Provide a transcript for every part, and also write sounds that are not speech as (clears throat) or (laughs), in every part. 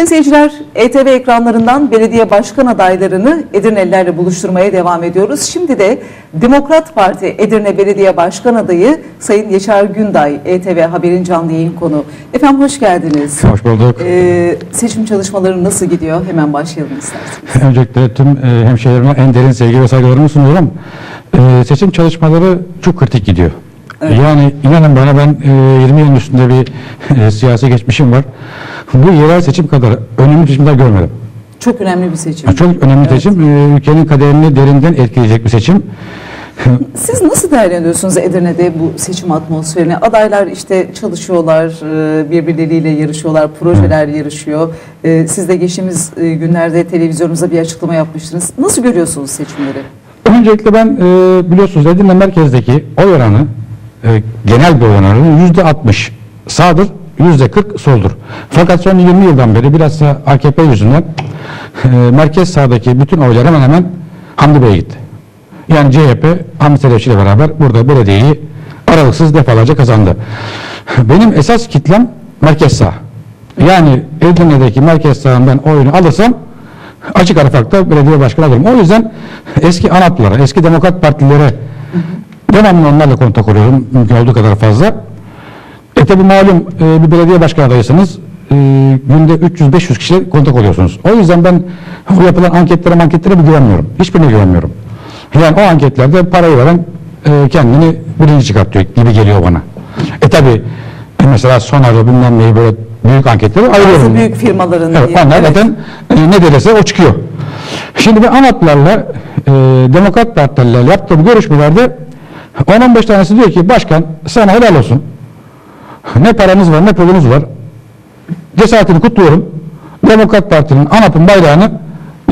Sayın seyirciler, ETV ekranlarından belediye başkan adaylarını Edirnelilerle buluşturmaya devam ediyoruz. Şimdi de Demokrat Parti Edirne Belediye Başkan adayı Sayın Yaşar Günday, ETV Haber'in canlı yayın konu. Efendim hoş geldiniz. Hoş bulduk. Ee, seçim çalışmaları nasıl gidiyor? Hemen başlayalım isterseniz. Öncelikle tüm e, hemşehrilerime en derin sevgi ve saygılarımı sunuyorum. E, seçim çalışmaları çok kritik gidiyor. Yani inanın bana ben e, 20 yılın üstünde bir (laughs) e, siyasi geçmişim var. Bu yerel seçim kadar önemli seçimler görmedim. Çok önemli bir seçim. Yani çok önemli seçim. E, ülkenin kaderini derinden etkileyecek bir seçim. (laughs) Siz nasıl değerlendiriyorsunuz Edirne'de bu seçim atmosferini? Adaylar işte çalışıyorlar, e, birbirleriyle yarışıyorlar, projeler yarışıyor. E, Siz de geçtiğimiz e, günlerde televizyonumuza bir açıklama yapmıştınız. Nasıl görüyorsunuz seçimleri? Öncelikle ben biliyorsunuz Edirne merkezdeki oy oranı e, genel bir oranı yüzde 60 sağdır, yüzde 40 soldur. Fakat son 20 yıldan beri biraz da AKP yüzünden e, merkez sağdaki bütün oylar hemen hemen Hamdi Bey'e gitti. Yani CHP Hamdi Selefçi ile beraber burada belediyeyi aralıksız defalarca kazandı. Benim esas kitlem merkez sağ. Yani Edirne'deki merkez sağından oyunu alırsam açık ara farkta belediye başkanı alırım. O yüzden eski ANAP'lara, eski Demokrat Partililere devamlı onlarla kontak oluyorum mümkün olduğu kadar fazla. E tabi malum e, bir belediye başkanı adayısınız. E, günde 300-500 kişiyle kontak oluyorsunuz. O yüzden ben bu yapılan anketlere manketlere bir güvenmiyorum. Hiçbirine güvenmiyorum. Yani o anketlerde parayı veren e, kendini birinci çıkartıyor gibi geliyor bana. E tabi mesela Sonar'da bilmem neyi böyle büyük anketleri ayırıyorum. Bazı büyük firmaların Evet, onlar Evet. zaten e, ne derse o çıkıyor. Şimdi ben ANAP'larla e, Demokrat Partilerle yaptığım görüşmelerde 10-15 tanesi diyor ki başkan sana helal olsun. Ne paranız var ne pulunuz var. Cesaretini kutluyorum. Demokrat Parti'nin ANAP'ın bayrağını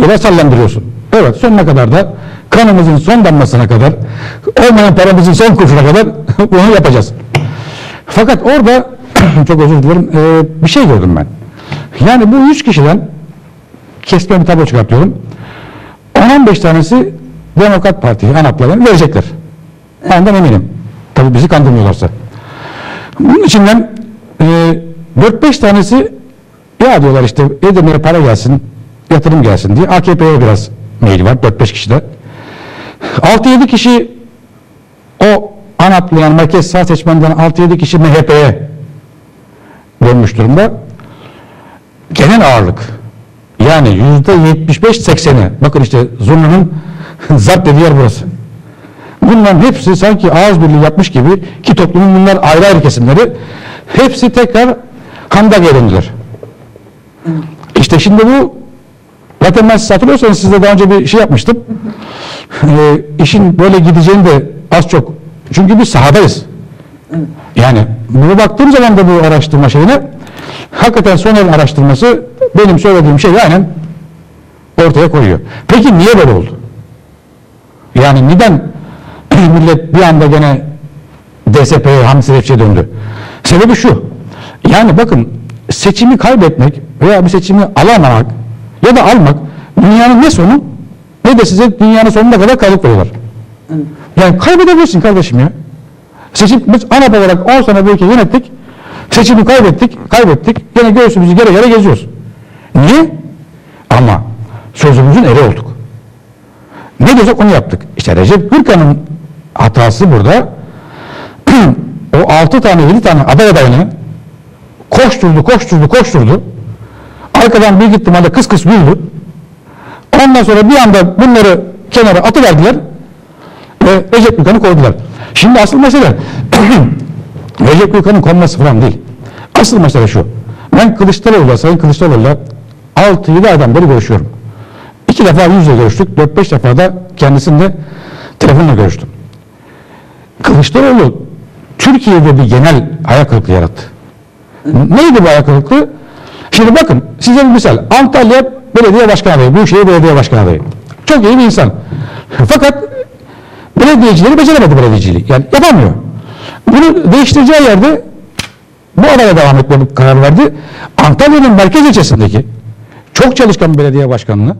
yere sallandırıyorsun. Evet sonuna kadar da kanımızın son damlasına kadar olmayan paramızın son kuruşuna kadar (laughs) bunu yapacağız. Fakat orada (clears throat) çok özür dilerim bir şey gördüm ben. Yani bu 100 kişiden kesme bir tablo çıkartıyorum. 10-15 tanesi Demokrat Parti ANAP'larını verecekler. Ondan eminim. Tabii bizi kandırmıyorlarsa. Bunun içinden e, 4-5 tanesi ya diyorlar işte Edirne'ye para gelsin, yatırım gelsin diye AKP'ye biraz mail var 4-5 kişide. 6-7 kişi o ANAP'lı yani merkez sağ seçmenden 6-7 kişi MHP'ye dönmüş durumda. Genel ağırlık yani yüzde 75-80'i bakın işte Zurna'nın (laughs) zapt dediği yer burası. Bunların hepsi sanki ağız birliği yapmış gibi ki toplumun bunlar ayrı ayrı kesimleri hepsi tekrar Hamdaga'ya döndüler. İşte şimdi bu zaten ben siz hatırlıyorsanız sizde daha önce bir şey yapmıştım. Ee, işin böyle gideceğini de az çok çünkü biz sahadayız. Yani bunu baktığım zaman da bu araştırma şeyine hakikaten Soner'in araştırması benim söylediğim şeyi aynen ortaya koyuyor. Peki niye böyle oldu? Yani neden millet bir anda gene DSP'ye Hamdi Selefçi'ye döndü? Sebebi şu. Yani bakın seçimi kaybetmek veya bir seçimi alamamak ya da almak dünyanın ne sonu ne de size dünyanın sonuna kadar kayıp veriyorlar. Yani kaybedebilirsin kardeşim ya. Seçim, biz ANAP olarak 10 sene bu ülkeyi yönettik. Seçimi kaybettik, kaybettik. Yine göğsümüzü gere gere geziyoruz. Niye? Ama sözümüzün eri olduk. Ne diyorsak onu yaptık. İşte Recep Gürkan'ın hatası burada. (clears throat) o 6 tane 7 tane aday adayını koşturdu, koşturdu, koşturdu. Arkadan büyük ihtimalle kıs kıs güldü. Ondan sonra bir anda bunları kenara atıverdiler ve Recep Gürkan'ı koydular. Şimdi asıl mesele (clears throat) Recep Gürkan'ın konması falan değil. Asıl mesele şu. Ben Kılıçdaroğlu'la, Sayın Kılıçdaroğlu'la 6-7 aydan beri görüşüyorum. İki defa yüz yüze görüştük. 4-5 defa da kendisinde telefonla görüştüm. Kılıçdaroğlu Türkiye'de bir genel hayal kırıklığı yarattı. Neydi bu hayal kırıklığı? Şimdi bakın size bir misal. Antalya Belediye Başkanı adayı, Büyükşehir Belediye Başkanı adayı. Çok iyi bir insan. Fakat belediyecileri beceremedi belediyeciliği. Yani yapamıyor. Bunu değiştireceği yerde bu adaya devam etmeye karar verdi. Antalya'nın merkez ilçesindeki çok çalışkan bir belediye başkanını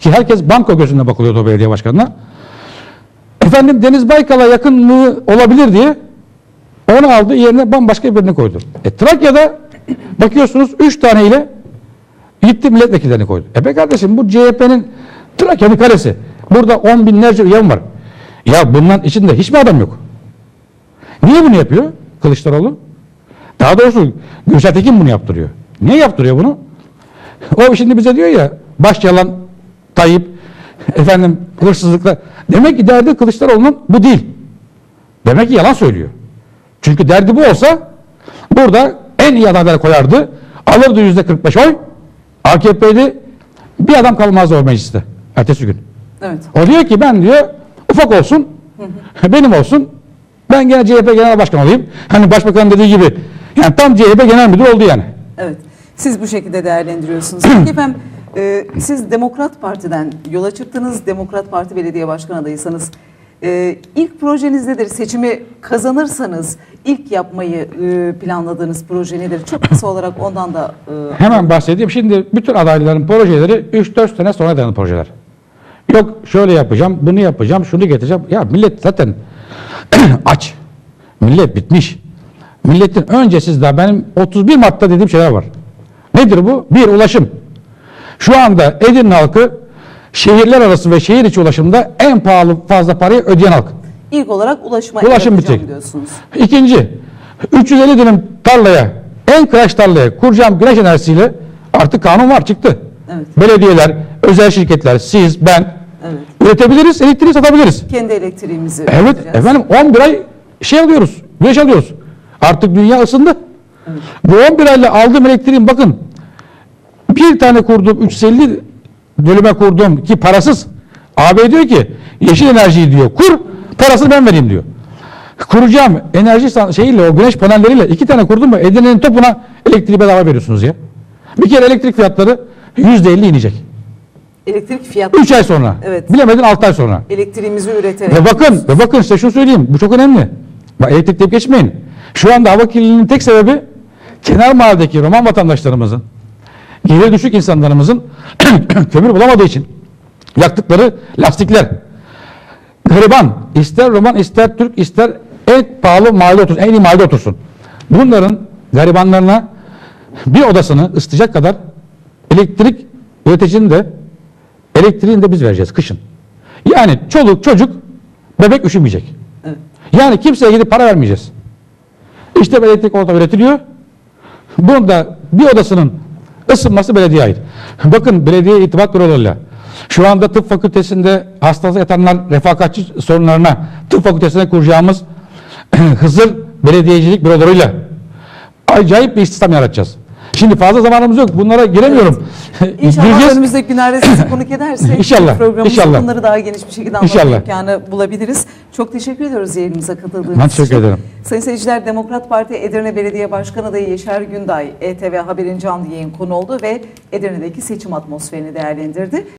ki herkes banko gözünde bakılıyordu o belediye başkanına. Efendim Deniz Baykal'a yakınlığı olabilir diye onu aldı yerine bambaşka birini koydu. E Trakya'da bakıyorsunuz 3 tane ile Gitti milletvekillerini koydu. E be kardeşim bu CHP'nin Trakya'nın kalesi. Burada on binlerce üyem var. Ya bunların içinde hiç mi adam yok? Niye bunu yapıyor Kılıçdaroğlu? Daha doğrusu Gülşah Tekin bunu yaptırıyor. Niye yaptırıyor bunu? O şimdi bize diyor ya baş yalan Tayyip efendim hırsızlıkla. Demek ki derdi Kılıçdaroğlu'nun bu değil. Demek ki yalan söylüyor. Çünkü derdi bu olsa burada en iyi adayları koyardı. Alırdı yüzde 45 oy. AKP'de bir adam kalmazdı o mecliste. Ertesi gün. Evet. O diyor ki ben diyor ufak olsun benim olsun ben gene CHP genel başkan olayım. Hani başbakan dediği gibi yani tam CHP genel müdür oldu yani. Evet. Siz bu şekilde değerlendiriyorsunuz. Peki (clears throat) efendim e, siz Demokrat Parti'den yola çıktınız. Demokrat Parti belediye başkan adayısınız. E, ilk projeniz nedir? Seçimi kazanırsanız ilk yapmayı e, planladığınız proje nedir? Çok kısa olarak ondan da e, Hemen bahsedeyim. Şimdi bütün adayların projeleri 3-4 sene sonra dayanan projeler. Yok şöyle yapacağım, bunu yapacağım, şunu getireceğim. Ya millet zaten (clears throat) aç. Millet bitmiş. Milletin önce sizde benim 31 Mart'ta dediğim şeyler var. Nedir bu? Bir, ulaşım. Şu anda Edirne halkı şehirler arası ve şehir içi ulaşımda en pahalı fazla parayı ödeyen halk. ilk olarak ulaşıma Ulaşım atacağım bitecek. diyorsunuz. İkinci, 350 dönüm tarlaya, en kıraç tarlaya kuracağım güneş enerjisiyle artık kanun var çıktı. Evet. Belediyeler, özel şirketler, siz, ben Evet. üretebiliriz, elektriği satabiliriz. Kendi elektriğimizi Evet, efendim 11 ay şey alıyoruz, güneş alıyoruz. Artık dünya ısındı. Bu 11 ayla aldığım elektriğin bakın bir tane kurduğum 350 dönüme kurduğum ki parasız. AB diyor ki yeşil enerjiyi diyor kur parasını ben vereyim diyor. Kuracağım enerji şeyiyle o güneş panelleriyle iki tane kurdum mu Edirne'nin topuna elektriği bedava veriyorsunuz ya. Bir kere elektrik fiyatları %50 inecek. Elektrik fiyatı 3 ay sonra. Evet. Bilemedin 6 ay sonra. elektriğimizi üreterek. Ve bakın, ve bakın size şunu söyleyeyim. Bu çok önemli. Bak elektrik deyip geçmeyin. Şu anda hava kirliliğinin tek sebebi kenar mahalledeki Roman vatandaşlarımızın, gelir düşük insanlarımızın (clears throat) kömür bulamadığı için yaktıkları lastikler. Gariban, ister Roman, ister Türk, ister en pahalı mahalle otursun, en iyi mahallede otursun. Bunların garibanlarına bir odasını ısıtacak kadar elektrik üreticinin de elektriğini de biz vereceğiz kışın. Yani çoluk çocuk bebek üşümeyecek. Evet. Yani kimseye gidip para vermeyeceğiz. İşte elektrik orada üretiliyor. Bunda bir odasının ısınması belediyeye ait. Bakın belediye itibat bürolarıyla şu anda tıp fakültesinde hastalığı yatanlar refakatçi sorunlarına tıp fakültesine kuracağımız (clears throat) Hızır belediyecilik bürolarıyla acayip bir istihdam yaratacağız. Şimdi fazla zamanımız yok. Bunlara giremiyorum. İnşallah Gireceğiz. önümüzdeki günlerde sizi konuk (clears throat) edersek İnşallah, programımızda inşallah. bunları daha geniş bir şekilde anlatma İnşallah. imkanı bulabiliriz. Çok teşekkür ediyoruz yayınımıza katıldığınız Ben teşekkür için. ederim. Sayın seyirciler Demokrat Parti Edirne Belediye Başkan Adayı Yaşar Günday ETV Haber'in canlı yayın konu oldu ve Edirne'deki seçim atmosferini değerlendirdi.